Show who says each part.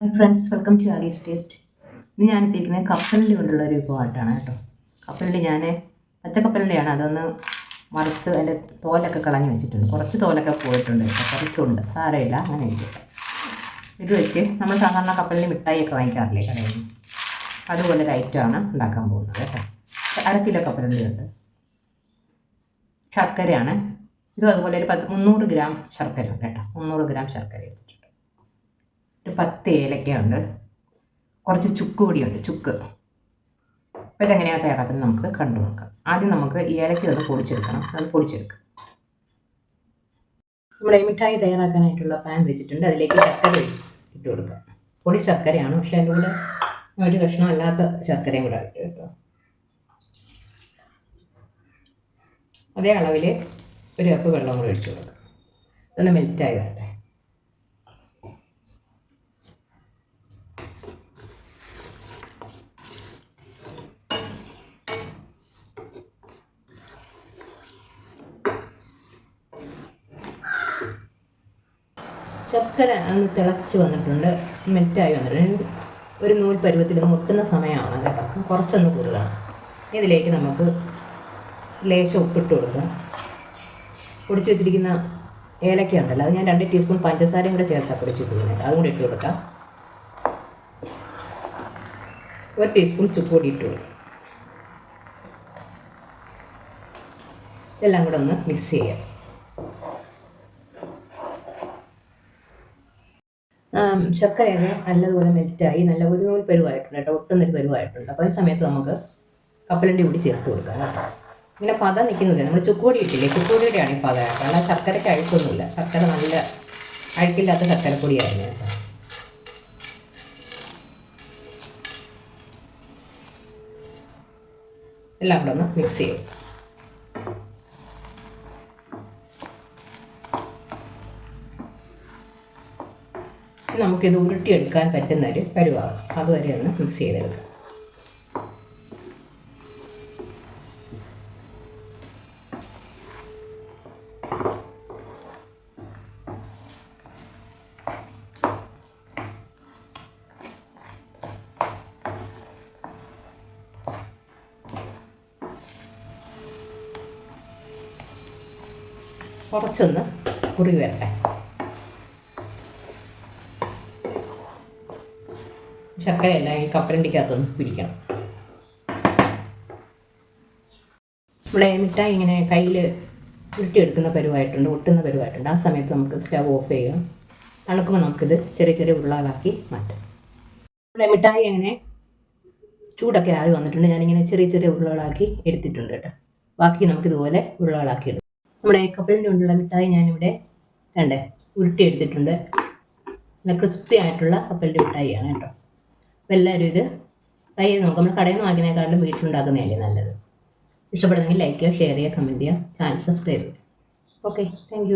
Speaker 1: Hi friends welcome to Aaris taste ഇന്ന് ഞാൻ എത്തിയിരിക്കുന്നത് കപ്പലിന്റെ കൊണ്ടുള്ള ഒരു വിഭവമായിട്ടാണ് കേട്ടോ. കപ്പലിന്റെ ഞാൻ പച്ചക്കപ്പലിന്റെയാണ് അതൊന്ന് വറുത്ത് അതിന്റെ തോലൊക്കെ കളഞ്ഞു വെച്ചിട്ടുണ്ട്. കുറച്ച് തോലൊക്കെ പോയിട്ടുണ്ട് കുറച്ചുണ്ട്. സാരമില്ല. അങ്ങനെ ഇരിക്കട്ടെ. ഇത് വെച്ച് നമ്മൾ സാധാരണ കപ്പലിന്റെ മിഠായിയൊക്കെ വാങ്ങിക്കാറില്ലേ കടയിൽ അതുപോലെ ഒരു ഐറ്റമാണ് ഉണ്ടാക്കാൻ പോകുന്നത് കേട്ടോ. അര കിലോ കപ്പലിന്റെ ഉണ്ട് ശർക്കരയാണ്. ഇതും അതുപോലെ ഒരു പത്ത് മുന്നൂറ് ഗ്രാം ശർക്കര ഉണ്ട് കേട്ടോ. മുന്നൂറ് ഗ്രാം ശർക്കര വെച്ചിട്ടുണ്ട്. ഒരു പത്ത് ഏലക്കയുണ്ട്. കുറച്ച് ചുക്ക് പൊടിയുണ്ട് ചുക്ക്. അപ്പോൾ ഇതെങ്ങനെയാണ് തയ്യാറാക്കുന്നത് നമുക്ക് കണ്ടു നോക്കാം. ആദ്യം നമുക്ക് ഏലക്ക ഒന്ന് പൊടിച്ചെടുക്കണം. അത് പൊടിച്ചെടുക്കാം. നമ്മുടെ മിഠായി തയ്യാറാക്കാനായിട്ടുള്ള പാൻ വെച്ചിട്ടുണ്ട്. അതിലേക്ക് ശർക്കര ഇട്ട് കൊടുക്കാം. പൊടി ശർക്കരയാണ്. പക്ഷേ അതിന്റെ കൂടെ ഒരു കഷ്ണം അല്ലാത്ത ശർക്കരയും കൂടെ ഇട്ട് കേട്ടോ അതേ അളവിൽ ഒരു കപ്പ് വെള്ളം കൂടെ ഒഴിച്ചു കൊടുക്കാം. അതൊന്ന് മെൽറ്റായി വരട്ടെ. ശർക്കര ഒന്ന് തിളച്ച് വന്നിട്ടുണ്ട്. മെൽറ്റായി വന്നിട്ടുണ്ട്. ഒരു നൂൽ പരുവത്തിൽ മുക്കുന്ന സമയമാണ് കേട്ടോ. കുറച്ചൊന്ന് കൂടുതലാണ് ഇതിലേക്ക് നമുക്ക് ലേശം ഉപ്പിട്ട് കൊടുക്കാം. പൊടിച്ച് വെച്ചിരിക്കുന്ന ഏലക്ക ഉണ്ടല്ലോ. അത് ഞാൻ രണ്ട് ടീസ്പൂൺ പഞ്ചസാരയും കൂടെ ചേർത്താണ് പൊടിച്ച് വെച്ചിരിക്കുന്നത് അതും കൂടി ഇട്ട് കൊടുക്കാം. ഒരു ടീസ്പൂൺ ചുക്കുപൊടി ഇട്ട് കൊടുക്കാം. ഇതെല്ലാം കൂടെ ഒന്ന് മിക്സ് ചെയ്യാം. ശർക്കരയൊക്കെ നല്ലതുപോലെ മെൽറ്റായി നല്ല ഒരു നൂൽ പരുവായിട്ടുണ്ട് കേട്ടോ ഒട്ടുന്നൊരു പരുവായിട്ടുണ്ട്. അപ്പോൾ ഈ സമയത്ത് നമുക്ക് കപ്പലണ്ടി കൂടി ചേർത്ത് കൊടുക്കാം കേട്ടോ. ഇങ്ങനെ പത നിൽക്കുന്നത് നമ്മൾ ചുക്കുപൊടി ഇട്ടില്ലേ? ചുക്കുപൊടിയുടെയാണ് ഈ പത അല്ല ശർക്കരയ്ക്ക് അഴുക്കൊന്നുമില്ല. ശർക്കര നല്ല അഴുക്കില്ലാത്ത ശർക്കരപ്പൊടിയായിരുന്നു കേട്ടോ. എല്ലാം കൂടെ ഒന്ന് മിക്സ് ചെയ്യും. നമുക്കിത് ഉരുട്ടിയെടുക്കാൻ പറ്റുന്ന ഒരു പരുവാകും അതുവരെ ഒന്ന് മിക്സ് ചെയ്തെടുക്കാം. കുറച്ചൊന്ന് കുറുകി വരട്ടെ. ശർക്കരയെല്ലാം ഈ കപ്പലണ്ടിക്കകത്തൊന്ന് പിടിക്കണം. ഇവിടെ ഇങ്ങനെ കയ്യിൽ ഉരുട്ടിയെടുക്കുന്ന പരുവായിട്ടുണ്ട് ഒട്ടുന്ന പരുവായിട്ടുണ്ട്. ആ സമയത്ത് നമുക്ക് സ്റ്റവ് ഓഫ് ചെയ്യാം. തണുക്കുമ്പോൾ നമുക്കിത് ചെറിയ ചെറിയ ഉരുളകളാക്കി മാറ്റാം. ഇവിടെ മിഠായി അങ്ങനെ ചൂടൊക്കെ ആയി വന്നിട്ടുണ്ട്. ഞാനിങ്ങനെ ചെറിയ ചെറിയ ഉരുളകളാക്കി എടുത്തിട്ടുണ്ട് കേട്ടോ. ബാക്കി നമുക്കിതുപോലെ ഉരുളകളാക്കി എടുക്കാം. നമ്മുടെ കപ്പലിന്റെ കൊണ്ടുള്ള മിഠായി ഞാനിവിടെ കണ്ടേ ഉരുട്ടി എടുത്തിട്ടുണ്ട് നല്ല ക്രിസ്പി ആയിട്ടുള്ള കപ്പലിന്റെ മിഠായിയാണ് കേട്ടോ. അപ്പോൾ എല്ലാവരും ഇത് ട്രൈ ചെയ്ത് നോക്കാം. നമ്മൾ കടയിൽ നിന്ന് വാങ്ങിക്കുന്നതിനേക്കാളും വീട്ടിലുണ്ടാക്കുന്നതല്ലേ നല്ലത്. ഇഷ്ടപ്പെടുന്നെങ്കിൽ ലൈക്ക് ചെയ്യുക ഷെയർ ചെയ്യുക കമന്റ് ചെയ്യുക. ചാനൽ സബ്സ്ക്രൈബ് ചെയ്യുക. Okay thank